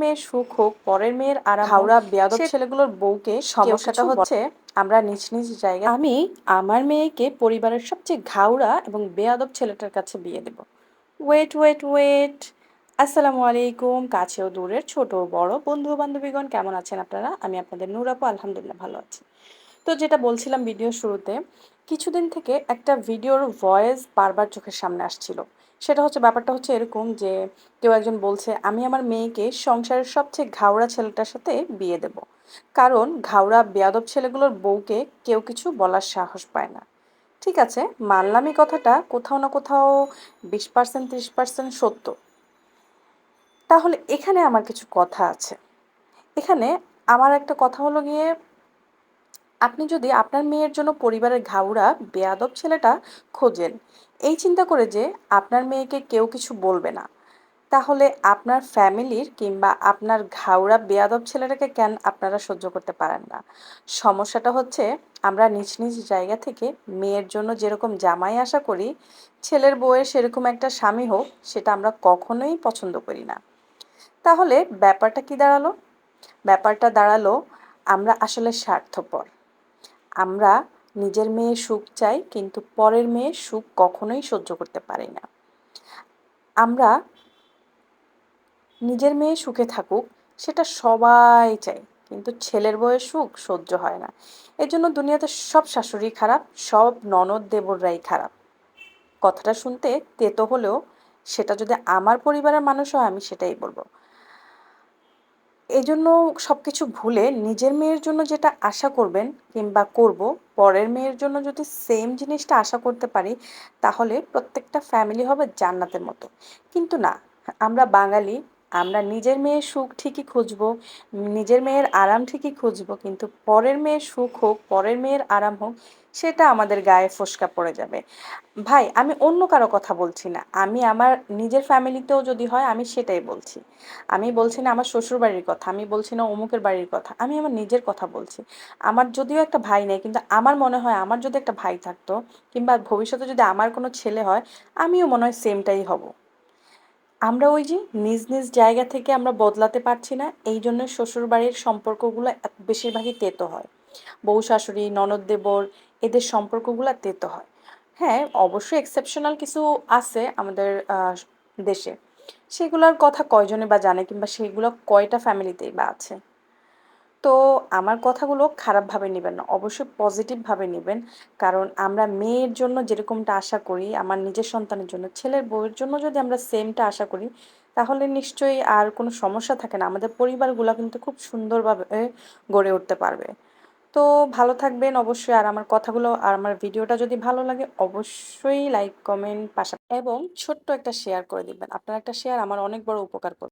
মেয়ের সুখ হোক পরের মেয়ের আরাম হাওড়া বেয়াদব ছেলেগুলোর বউকে সমস্যাটা হচ্ছে আমরা নিজ নিজ জায়গায় আমি আমার মেয়েকে পরিবারের সবচেয়ে ঘাউড়া এবং বেয়াদব ছেলেটার কাছে বিয়ে দেব। ওয়েট ওয়েট ওয়েট আসসালামু আলাইকুম। কাছেও দূরের ছোট বড় বন্ধু বান্ধবীগণ কেমন আছেন আপনারা? আমি আপনাদের নুরাপু আলহামদুলিল্লাহ ভালো আছি। তো যেটা বলছিলাম ভিডিও শুরুতে কিছুদিন থেকে একটা ভিডিওর ভয়েস বারবার চোখের সামনে আসছিল। সেটা হচ্ছে ব্যাপারটা হচ্ছে এরকম যে কেউ একজন বলছে, আমি আমার মেয়েকে সংসারের সবচেয়ে ঘাওড়া ছেলেটার সাথে বিয়ে দেব। কারণ ঘাওড়া, বেয়াদব ছেলেগুলোর বউকে কেউ কিছু বলার সাহস পায় না। ঠিক আছে, মানলাম কথাটা কোথাও না কোথাও বিশ পার্সেন্ট ত্রিশ পার্সেন্ট সত্য। তাহলে এখানে আমার কিছু কথা আছে। এখানে আমার একটা কথা হলো গিয়ে আপনি যদি আপনার মেয়ের জন্য পরিবারের ঘাউড়া, বেয়াদব ছেলেটা খোঁজেন, এই চিন্তা করে যে আপনার মেয়েকে কেউ কিছু বলবে না, তাহলে আপনার ফ্যামিলির কিংবা আপনার ঘাউড়া, বেয়াদব ছেলেটাকে কেন আপনারা সহ্য করতে পারেন না? সমস্যাটা হচ্ছে আমরা নিজ নিজ জায়গা থেকে মেয়ের জন্য যেরকম জামাই আশা করি, ছেলের বউয়ের সেরকম একটা স্বামী হোক, সেটা আমরা কখনোই পছন্দ করি না। তাহলে ব্যাপারটা কি দাঁড়াল? ব্যাপারটা দাঁড়াল, আমরা আসলে স্বার্থপর। আমরা নিজের মেয়ের সুখ চাই, কিন্তু পরের মেয়ের সুখ কখনোই সহ্য করতে পারি না। আমরা নিজের মেয়ে সুখে থাকুক, সেটা সবাই চাই কিন্তু ছেলের বউয়ের সুখ সহ্য হয় না। এর জন্য দুনিয়াতে সব শাশুড়ি খারাপ, সব ননদ দেবররাই খারাপ। কথাটা শুনতে তেতো হলেও সেটা যদি আমার পরিবারের মানুষ হয়, আমি সেটাই বলব। এই জন্য সব কিছু ভুলে নিজের মেয়ের জন্য যেটা আশা করবেন কিংবা করব, পরের মেয়ের জন্য যদি সেম জিনিসটা আশা করতে পারি, তাহলে প্রত্যেকটা ফ্যামিলি হবে জান্নাতের মতো। কিন্তু না, আমরা বাঙালি, আমরা নিজের মেয়ের সুখ ঠিকই খুঁজবো, নিজের মেয়ের আরাম ঠিকই খুঁজবো, কিন্তু পরের মেয়ের সুখ হোক, পরের মেয়ের আরাম হোক সেটা আমাদের গায়ে ফোসকা পড়ে যাবে। ভাই, আমি অন্য কারও কথা বলছি না। আমি আমার নিজের ফ্যামিলিতেও যদি হয়, আমি সেটাই বলছি। আমি বলছি না আমার শ্বশুর বাড়ির কথা, আমি বলছি না অমুকের বাড়ির কথা, আমি আমার নিজের কথা বলছি। আমার যদিও একটা ভাই নেই, কিন্তু আমার মনে হয় আমার যদি একটা ভাই থাকতো, কিংবা ভবিষ্যতে যদি আমার কোনো ছেলে হয়, আমিও মনে হয় সেমটাই হব। আমরা ওই যে নিজ নিজ জায়গা থেকে আমরা বদলাতে পারছি না, এই জন্য শ্বশুরবাড়ির সম্পর্কগুলো বেশিরভাগই তেতো হয়। বউ শাশুড়ি, ননদ দেবর এদের সম্পর্কগুলো তেতো হয়। হ্যাঁ অবশ্যই এক্সেপশনাল কিছু আছে আমাদের দেশে। সেগুলোর কথা কয়জনে বা জানে কিংবা সেগুলো কয়টা ফ্যামিলিতেই বা আছে? তো আমার কথাগুলো খারাপভাবে নেবেন না, অবশ্যই পজিটিভভাবে নেবেন। কারণ আমরা মেয়ের জন্য যেরকমটা আশা করি, আমার নিজের সন্তানের জন্য, ছেলের বউয়ের জন্য যদি আমরা সেমটা আশা করি, তাহলে নিশ্চয়ই আর কোনো সমস্যা থাকে না। আমাদের পরিবারগুলো কিন্তু খুব সুন্দরভাবে গড়ে উঠতে পারবে। তো ভালো থাকবেন অবশ্যই। আর আমার কথাগুলো আর আমার ভিডিওটা যদি ভালো লাগে অবশ্যই লাইক, কমেন্ট, পাশা এবং ছোট্ট একটা শেয়ার করে দিবেন। আপনার একটা শেয়ার আমার অনেক বড় উপকার করবে।